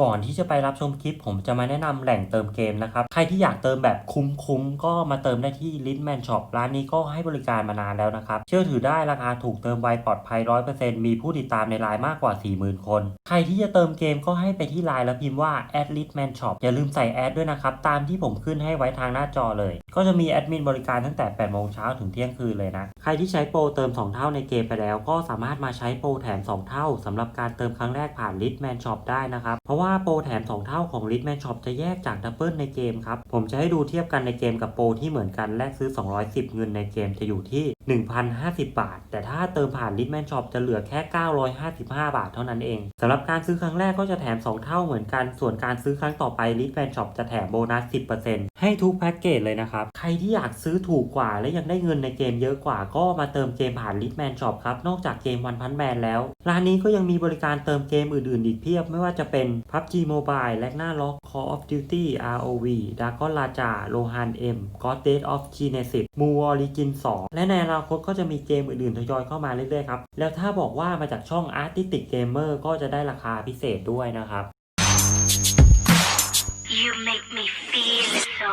ก่อนที่จะไปรับชมคลิป ผมจะมาแนะนำแหล่งเติมเกมนะครับ ใครที่อยากเติมแบบคุ้มๆ ก็มาเติมได้ที่ l i t m a n Shop ร้านนี้ก็ให้บริการมานานแล้วนะครับ เชื่อถือได้ราคาถูกเติมไวปลอดภัย 100%มีผู้ติดตามในไลน์มากกว่า 40,000 คน ใครที่จะเติมเกมก็ให้ไปที่ไลน์แล้วพิมพ์ว่า a d l i t m a n Shop อย่าลืมใส่แอดด้วยนะครับ ตามที่ผมขึ้นให้ไว้ทางหน้าจอเลย ก็จะมีแอดมินบริการตั้งแต่8โมงเช้าถึงเที่ยงคืนเลยนะใครที่ใช้โปรเติม 2 เท่าในเกมไปแล้ว ก็สามารถมาใช้โปรแถม 2 เท่าสำหรับการเติมครั้งแรกผ่าน l i t m a n Shop ได้นะครับเพราะว่าโปรแถม 2 เท่าของ l i t m a n Shop จะแยกจากดับเบิลในเกมครับ ผมจะให้ดูเทียบกันในเกมกับโปรที่เหมือนกันแลกซื้อ 210 เงินในเกมจะอยู่ที่1,050 บาท แต่ถ้าเติมผ่าน l i t m a n Shop จะเหลือแค่ 955 บาทเท่านั้นเองสำหรับการซื้อครั้งแรกก็จะแถม 2 เท่าเหมือนกัน ส่วนการซื้อครั้งต่อไป l i t m a n Shop จะแถมโบนัส 10%ให้ทุกแพ็กเกจเลยนะครับ ใครที่อยากซื้อถูกกว่า และยังได้เงินในเกมเยอะกว่า ก็มาเติมเกมผ่าน l i t m a n Shop ครับ นอกจากเกมวันพันแมนแล้ว ร้านนี้ก็ยังมีบริการเติมเกมอื่นๆ อีกเพียบ ไม่ว่าจะเป็น PUBG Mobile และหน้าล็อก Call of Duty ROV Dragon Raja Rohan M God Dead of Genesis m o o Origin 2 และในนาคตก็จะมีเกมอื่นๆทยอยเข้ามาเรื่อยๆครับ แล้วถ้าบอกว่ามาจากช่อง Artistic Gamer ก็จะได้ราคาพิเศษด้วยนะครับ You make me feel so.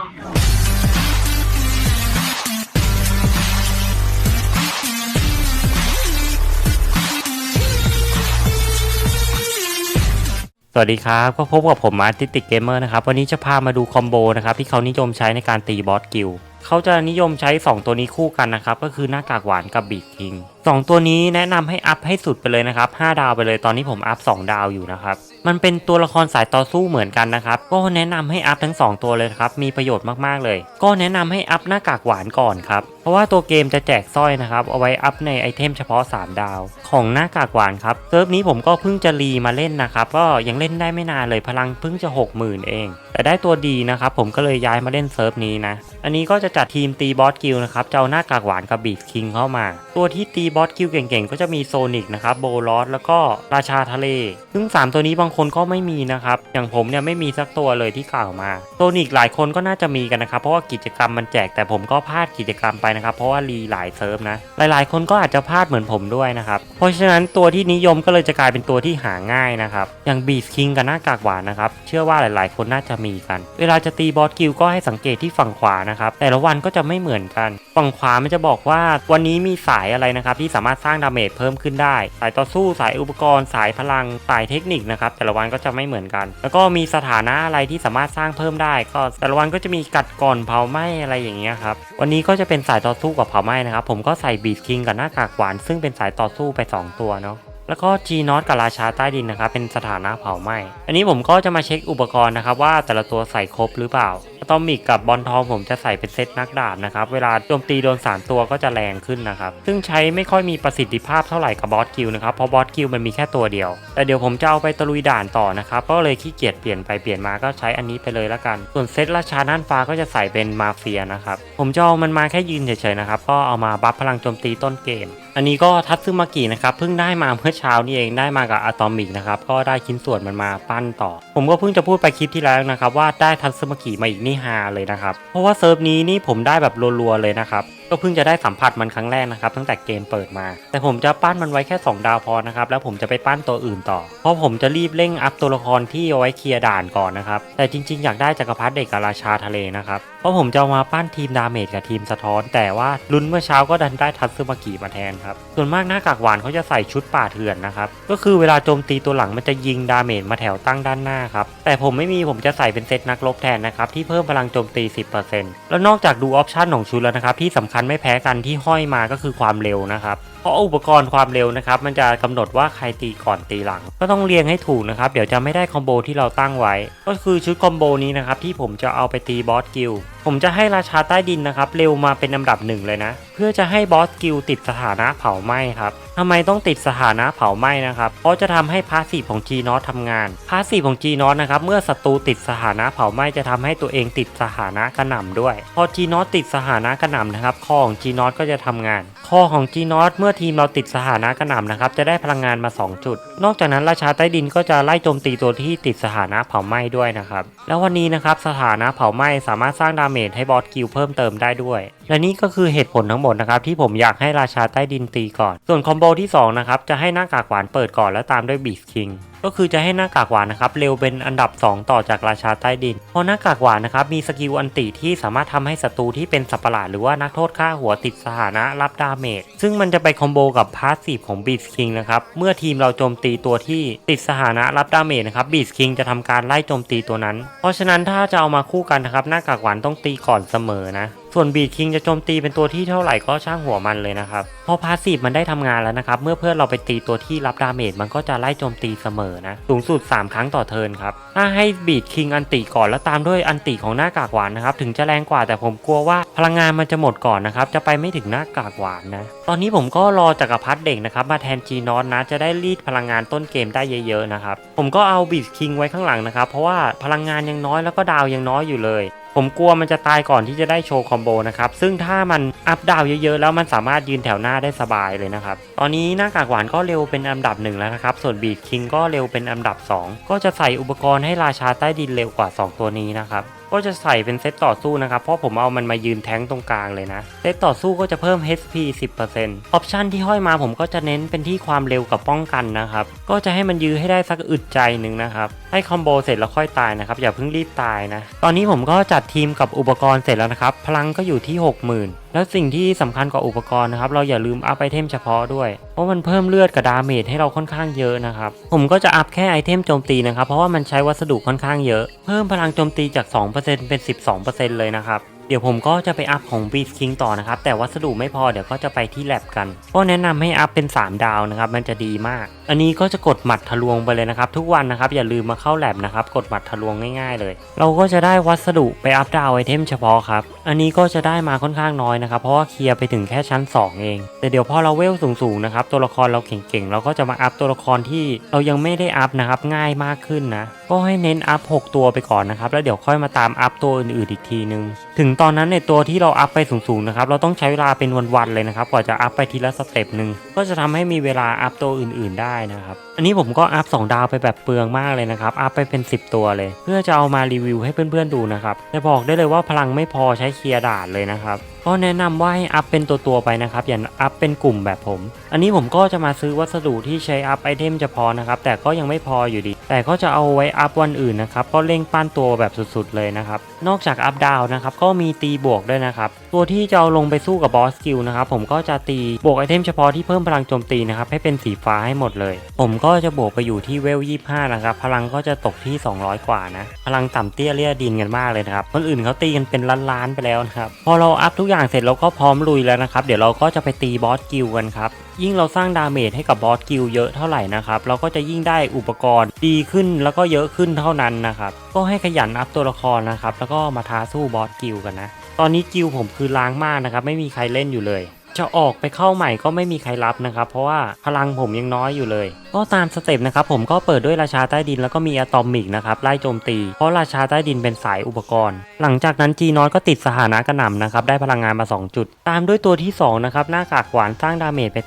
สวัสดีครับ ก็พบกับผมอาร์ติติกเกมเมอร์นะครับ วันนี้จะพามาดูคอมโบนะครับ ที่เขานิยมใช้ในการตีบอสกิล เขาจะนิยมใช้ 2 ตัวนี้คู่กันนะครับ ก็คือหน้ากากหวานกับบีทคิง2ตัวนี้แนะนำให้อัพให้สุดไปเลยนะครับ 5 ดาวไปเลยตอนนี้ผมอัพ 2 ดาวอยู่นะครับ มันเป็นตัวละครสายต่อสู้เหมือนกันนะครับ ก็แนะนำให้อัพทั้ง 2 ตัวเลยครับ มีประโยชน์มากๆเลย ก็แนะนำให้อัพหน้ากากหวานก่อนครับ ราะว่าตัวเกมจะแจกสร้อยนะครับ เอาไว้อัพในไอเทมเฉพาะ 3 ดาว ของหน้ากากหวานครับเซิร์ฟนี้ผมก็เพิ่งจะรีมาเล่นนะครับ ก็ยังเล่นได้ไม่นานเลยพลังเพิ่งจะ 60,000 เอง แต่ได้ตัวดีนะครับผมก็เลยย้ายมาเล่นเซิร์ฟนี้นะ อันนี้ก็จะจัดทีมตีบอสกิลนะครับจะเอาหน้ากากหวานกับบีทคิงเข้ามา ตัวที่ตีบอสกิลเก่งๆ ก็จะมีโซนิกนะครับโบลอสแล้วก็ราชาทะเล ซึ่ง 3 ตัวนี้บางคนก็ไม่มีนะครับอย่างผมเนี่ยไม่มีสักตัวเลยที่กล่าวมาโซนิกหลายคนก็น่าจะมีกันนะครับเพราะว่ากิจกรรมมันแจกแต่ผมก็พลาดกิจกรรมไปนะครับ เพราะว่ารีหลายเซิร์ฟนะ หลายๆ คนก็อาจจะพลาดเหมือนผมด้วยนะครับ เพราะฉะนั้นตัวที่นิยมก็เลยจะกลายเป็นตัวที่หาง่ายนะครับ อย่างบีสคิงกับหน้ากากหวานนะครับ เชื่อว่าหลายๆ คนน่าจะมีกัน เวลาจะตีบอสกิลก็ให้สังเกตที่ฝั่งขวานะครับ แต่ละวันก็จะไม่เหมือนกัน ฝั่งขวามันจะบอกว่าวันนี้มีสายอะไรนะครับที่สามารถสร้างดาเมจเพิ่มขึ้นได้ สายต่อสู้สายอุปกรณ์ สายพลังสายเทคนิคนะครับแต่ละวันก็จะไม่เหมือนกัน แล้วก็มีสถานะอะไรที่สามารถสร้างเพิ่มได้ ก็แต่ละวันก็จะมีกัดก่อนเผาไหม้อะไรอย่างเงี้ยครับวันนี้ก็จะเป็นสายต่อสู้กับเผาไหม้นะครับ ผมก็ใส่บีชคิงกับหน้ากากหวาน ซึ่งเป็นสายต่อสู้ไป 2 ตัวเนาะ แล้วก็ G n o t กับราชาใต้ดินนะครับเป็นสถานะเผาไหม้อันนี้ผมก็จะมาเช็คอุปกรณ์นะครับว่าแต่ละตัวใส่ครบหรือเปล่าตอมิกกับบอลทองผมจะใส่เป็นเซตนักดาบนะครับ เวลาโจมตีโดน 3 ตัวก็จะแรงขึ้นนะครับ ซึ่งใช้ไม่ค่อยมีประสิทธิภาพเท่าไหร่กับบอสกิลนะครับ เพราะบอสกิลมันมีแค่ตัวเดียว แต่เดี๋ยวผมจะเอาไปตะลุยด่านต่อนะครับ ก็เลยขี้เกียจเปลี่ยนไปเปลี่ยนมาก็ใช้อันนี้ไปเลยละกัน ส่วนเซตราชาน่านฟ้าก็จะใส่เป็นมาเฟียนะครับ ผมจะเอามันมาแค่ยืนเฉยๆนะครับ ก็เอามาบัฟพลังโจมตีต้นเกมอันนี้ก็ทัตซึมากินะครับเพิ่งได้มาเมื่อเช้านี่เองได้มากับอะตอมิกนะครับก็ได้ชิ้นส่วนมันมาปั้นต่อ ผมก็เพิ่งจะพูดไปคลิปที่แล้วนะครับว่าได้ทัตซึมากิมาอีกนี่ฮาเลยนะครับเพราะว่าเซิร์ฟนี้นี่ผมได้แบบรัวๆเลยนะครับก็เพิ่งจะได้สัมผัสมันครั้งแรกนะครับตั้งแต่เกมเปิดมา แต่ผมจะปั้นมันไว้แค่ 2 ดาวพอนะครับแล้วผมจะไปปั้นตัวอื่นต่อ เพราะผมจะรีบเร่งอัพตัวละครที่เอาไว้เคลียร์ด่านก่อนนะครับแต่จริงๆ อยากได้จักรพรรดิเด็กกับราชาทะเลนะครับเพราะผมจะมาปั้นทีมดาเมจกับทีมสะท้อน แต่ว่าลุ้นเมื่อเช้าก็ดันได้ทัตซึมากิมาแทนครับ ส่วนมากหน้ากากหวานเขาจะใส่ชุดป่าเถื่อนนะครับ ก็คือเวลาโจมตีตัวหลังมันจะยิงดาเมจมาแถวตั้งด้านหน้าครับ แต่ผมไม่มีผมจะใส่เป็นเซตนักรบแทนนะครับ ที่เพิ่มพลังโจมตี 10%แล้วนอกจากดูออปชันของชุดแล้วนะครับที่สำคัญไม่แพ้กันที่ห้อยมาก็คือความเร็วนะครับเพราะอุปกรณ์ความเร็วนะครับมันจะกำหนดว่าใครตีก่อนตีหลัง ก็ต้องเรียงให้ถูกนะครับ เดี๋ยวจะไม่ได้คอมโบที่เราตั้งไว้ ก็คือชุดคอมโบนี้นะครับที่ผมจะเอาไปตีบอสกิล ผมจะให้ราชาใต้ดินนะครับ เร็วมาเป็นอันดับหนึ่งเลยนะ เพื่อจะให้บอสกิลติดสถานะเผาไหม้ครับทำไมต้องติดสถานะเผาไหม้นะครับเพราะจะทำให้พาสีของ G n o t ทำงานพาสีของ G n o t นะครับเมื่อศัตรูติดสถานะเผาไหม้จะทำให้ตัวเองติดสถานะกระหน่ำด้วย พอ G n o t ติดสถานะกระหน่ำนะครับคอของ G n o t ก็จะทำงาน คอของ G n o t เมื่อทีมเราติดสถานะกระหน่ำนะครับจะได้พลังงานมา 2 จุด นอกจากนั้นราชาใต้ดินก็จะไล่โจมตีตัวที่ติดสถานะเผาไหม้ด้วยนะครับแล้ววันนี้นะครับสถานะเผาไหม้สามารถสร้างดาเมจให้บอสกิลเพิ่มเติมได้ด้วย และนี่ก็คือเหตุผลทั้งหมดนะครับที่ผมอยากให้ราชาใต้ดินตีก่อน ส่วนคอมโบที่สองนะครับจะให้หน้ากากหวานเปิดก่อนแล้วตามด้วยบีสคิง ก็คือจะให้หน้ากากหวานนะครับเร็วเป็นอันดับ 2 ต่อจากราชาใต้ดิน เพราะหน้ากากหวานนะครับมีสกิลอันติที่สามารถทำให้ศัตรูที่เป็นสัปหลาดหรือว่านักโทษฆ่าหัวติดสถานะรับดาเมจซึ่งมันจะไปคอมโบกับพาสซีฟของบีสคิงนะครับเมื่อทีมเราโจมตีตัวที่ติดสถานะรับดาเมจนะครับบีสคิงจะทำการไล่โจมตีตัวนั้น เพราะฉะนั้นถ้าจะเอามาคู่กันนะครับหน้ากากหวานต้องตีก่อนเสมอนะส่วนบีคิงจะโจมตีเป็นตัวที่เท่าไหร่ก็ช่างหัวมันเลยนะครับ พอพาสซีฟมันได้ทำงานแล้วนะครับ เมื่อเพื่อนเราไปตีตัวที่รับดาเมจมันก็จะไล่โจมตีเสมอนะ สูงสุด 3 ครั้งต่อเทิร์นครับ ถ้าให้บีดคิงอันติก่อนแล้วตามด้วยอันติของหน้ากากหวานนะครับ ถึงจะแรงกว่าแต่ผมกลัวว่าพลังงานมันจะหมดก่อนนะครับ จะไปไม่ถึงหน้ากากหวานนะ ตอนนี้ผมก็รอจักรพรรดิเด็กนะครับมาแทนจีนอสนะ จะได้รีดพลังงานต้นเกมได้เยอะๆนะครับ ผมก็เอาบีดคิงไว้ข้างหลังนะครับ เพราะว่าพลังงานยังน้อยแล้วก็ดาวยังน้อยอยู่เลย ผมกลัวมันจะตายก่อนที่จะได้โชว์คอมโบนะครับ ซึ่งถ้ามันอัพดาวเยอะๆ แล้วมันสามารถยืนแถวหน้าได้สบายเลยนะครับ ตอนนี้หน้ากากหวานก็เร็วเป็นอันดับหนึ่งแล้วนะครับ ส่วนบีดคิงก็เร็วเป็นอันดับ 2 ก็จะใส่อุปกรณ์ให้ราชาใต้ดินเร็วกว่า 2 ตัวนี้นะครับ ก็จะใส่เป็นเซตต่อสู้นะครับ เพราะผมเอามันมายืนแท้งตรงกลางเลยนะ เซตต่อสู้ก็จะเพิ่ม HP 10%ออปชันที่ห้อยมาผมก็จะเน้นเป็นที่ความเร็วกับป้องกันนะครับ ก็จะให้มันยื้อให้ได้สักอึดใจหนึ่งนะครับ ให้คอมโบเสร็จแล้วค่อยตายนะครับ อย่าเพิ่งรีบตายนะ ตอนนี้ผมก็จัดทีมกับอุปกรณ์เสร็จแล้วนะครับ พลังก็อยู่ที่ 60,000 แล้วสิ่งที่สำคัญกว่าอุปกรณ์นะครับ เราอย่าลืมอัพไอเทมเฉพาะด้วย ราะมันเพิ่มเลือดกับดาเมจให้เราค่อนข้างเยอะนะครับผมก็จะอัพแค่ไอเทมโจมตีนะครับเพราะว่ามันใช้วัสดุค่อนข้างเยอะ เพิ่มพลังโจมตีจาก 2%เป็น 12%เลยนะครับ เดี๋ยวผมก็จะไปอัพของ Beast King ต่อนะครับ แต่วัสดุไม่พอเดี๋ยวก็จะไปที่แลบกัน ก็แนะนำให้อัพเป็น 3 ดาวนะครับ มันจะดีมาก อันนี้ก็จะกดหมัดทะลวงไปเลยนะครับ ทุกวันนะครับอย่าลืมมาเข้าแลบนะครับ กดหมัดทะลวงง่ายๆเลย เราก็จะได้วัสดุไปอัพดาวไอเทมเฉพาะครับ อันนี้ก็จะได้มาค่อนข้างน้อยนะครับ เพราะว่าเคลียร์ไปถึงแค่ชั้น 2 เอง แต่เดี๋ยวพอเราเวลสูงๆนะครับ ตัวละครเราเก่งๆ เราก็จะมาอัพตัวละครที่เรายังไม่ได้อัพนะครับ ง่ายมากขึ้นนะ ก็ให้เน้นอัพ 6 ตัวไปก่อนนะครับ แล้วเดี๋ยวค่อยมาตามอัพตัวอื่นๆอีกทีนึง ถึงตอนนั้นในตัวที่เราอัพไปสูงๆนะครับ เราต้องใช้เวลาเป็นวันๆเลยนะครับ กว่าจะอัพไปทีละสเต็ปหนึ่งก็จะทำให้มีเวลาอัพตัวอื่นๆได้นะครับ อันนี้ผมก็อัพ2ดาวไปแบบเปลืองมากเลยนะครับ อัพไปเป็น 10 ตัวเลย เพื่อจะเอามารีวิวให้เพื่อนๆดูนะครับแต่บอกได้เลยว่าพลังไม่พอใช้เคลียร์ด่านเลยนะครับก็แนะนำว่าให้อัพเป็นตัวๆไปนะครับอย่าอัพเป็นกลุ่มแบบผม อันนี้ผมก็จะมาซื้อวัสดุที่ใช้อัพไอเทมเฉพาะนะครับแต่ก็ยังไม่พออยู่ดี แต่ก็จะเอาไว้อัพวันอื่นนะครับก็เร่งปั้นตัวแบบสุดๆเลยนะครับนอกจากอัพดาวนะครับก็มีตีบวกด้วยนะครับตัวที่จะเอาลงไปสู้กับบอสกิลนะครับผมก็จะตีบวกไอเทมเฉพาะที่เพิ่มพลังโจมตีนะครับให้เป็นสีฟ้าให้หมดเลย ผมก็็จะบวกไปอยู่ที่เวล 25 นะครับ พลังก็จะตกที่ 200 กว่านะ พลังต่ำเตี้ยเลี่ยดินกันมากเลยนะครับ คนอื่นเขาตีกันเป็นล้านๆไปแล้วนะครับ พอเราอัพทุกอย่างเสร็จเราก็พร้อมลุยแล้วนะครับ เดี๋ยวเราก็จะไปตีบอสกิลกันครับยิ่งเราสร้างดาเมจให้กับบอสกิลเยอะเท่าไหร่นะครับเราก็จะยิ่งได้อุปกรณ์ดีขึ้นแล้วก็เยอะขึ้นเท่านั้นนะครับก็ให้ขยันอัพตัวละครนะครับแล้วก็มาท้าสู้บอสกิลกันนะตอนนี้กิลผมคือล้างมากนะครับไม่มีใครเล่นอยู่เลย จะออกไปเข้าใหม่ก็ไม่มีใครรับนะครับ เพราะว่าพลังผมยังน้อยอยู่เลย ก็ตามสเต็ปนะครับผมก็เปิดด้วยราชาใต้ดินแล้วก็มีอะตอมิกนะครับไล่โจมตี เพราะราชาใต้ดินเป็นสายอุปกรณ์ หลังจากนั้นจีนอสก็ติดสถานะกระหน่ำนะครับได้พลังงานมา 2 จุด ตามด้วยตัวที่2นะครับหน้ากากหวานสร้างดาเมจไป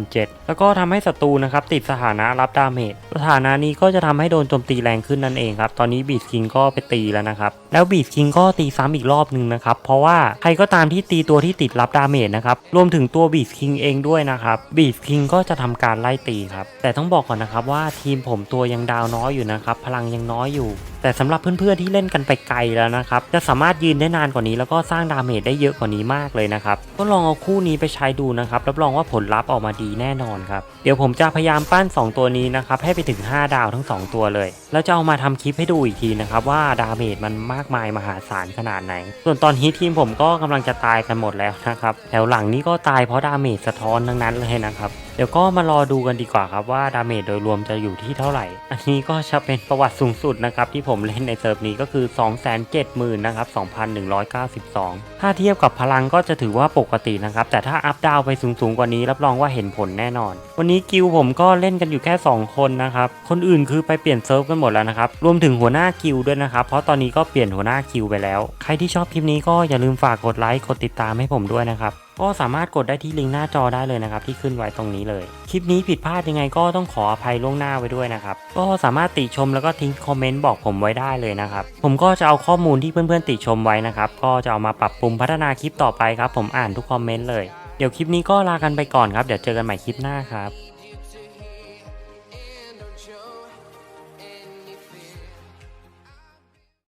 37,000แล้วก็ทำให้ศัตรูนะครับติดสถานะรับดาเมจสถานะนี้ก็จะทำให้โดนโจมตีแรงขึ้นนั่นเองครับตอนนี้บีสคิงก็ไปตีแล้วนะครับแล้วบีสคิงก็ตีซ้ำอีกรอบหนึ่งนะครับเพราะว่าใครก็ตามที่ตีตัวที่ติดรับดาเมจนะครับรวมถึงตัวบีสคิงเองด้วยนะครับบีสคิงก็จะทำการไล่ตีครับ แต่ต้องบอกก่อนนะครับว่าทีมผมตัวยังดาวน้อยอยู่นะครับ พลังยังน้อยอยู่ แต่สำหรับเพื่อนๆที่เล่นกันไปไกลแล้วนะครับ จะสามารถยืนได้นานกว่านี้ แล้วก็สร้างดาเมจได้เยอะกว่านี้มากเลยนะครับ ก็ลองเอาคู่นี้ไปใช้ดูนะครับ รับรองว่าผลลัพธ์ออกมาดีแน่นอนครับ เดี๋ยวผมจะพยายามปั้น 2 ตัวนี้นะครับ ให้ไปถึง 5 ดาวทั้ง 2 ตัวเลย แล้วจะเอามาทำคลิปให้ดูอีกทีนะครับว่าดาเมจมันมากมายมหาศาลขนาดไหน ส่วนตอนนี้ทีมผมก็กำลังจะตายกันหมดแล้วนะครับ แถวหลังนี้ก็ตายเพราะดาเมจสะท้อนทั้งนั้นเลยนะครับ เดี๋ยวก็มารอดูกันดีกว่าครับว่าดาเมจโดยรวมจะอยู่ที่เท่าไหร่ อันนี้ก็จะเป็นประวัติสูงสุดนะครับที่ผมเล่นในเซิร์ฟนี้ก็คือ 270,000นะครับ2,192 ถ้าเทียบกับพลังก็จะถือว่าปกตินะครับแต่ถ้าอัพดาวไปสูงๆกว่านี้รับรองว่าเห็นผลแน่นอน วันนี้กิลผมก็เล่นกันอยู่แค่ 2 คนนะครับคนอื่นคือไปเปลี่ยนเซิร์ฟกันหมดแล้วนะครับรวมถึงหัวหน้ากิลด้วยนะครับเพราะตอนนี้ก็เปลี่ยนหัวหน้ากิลไปแล้ว ใครที่ชอบคลิปนี้ก็อย่าลืมฝากกดไลค์กดติดตามให้ผมด้วยนะครับ ก็สามารถกดได้ที่ลิงก์หน้าจอได้เลยนะครับที่ขึ้นไว้ตรงนี้เลย คลิปนี้ผิดพลาดยังไงก็ต้องขออภัยล่วงหน้าไว้ด้วยนะครับ ก็สามารถติชมแล้วก็ทิ้งคอมเมนต์บอกผมไว้ได้เลยนะครับ ผมก็จะเอาข้อมูลที่เพื่อนๆติชมไว้นะครับ ก็จะเอามาปรับปรุงพัฒนาคลิปต่อไปครับ ผมอ่านทุกคอมเมนต์เลย เดี๋ยวคลิปนี้ก็ลากันไปก่อนครับ เดี๋ยวเจอกันใหม่คลิปหน้าครับ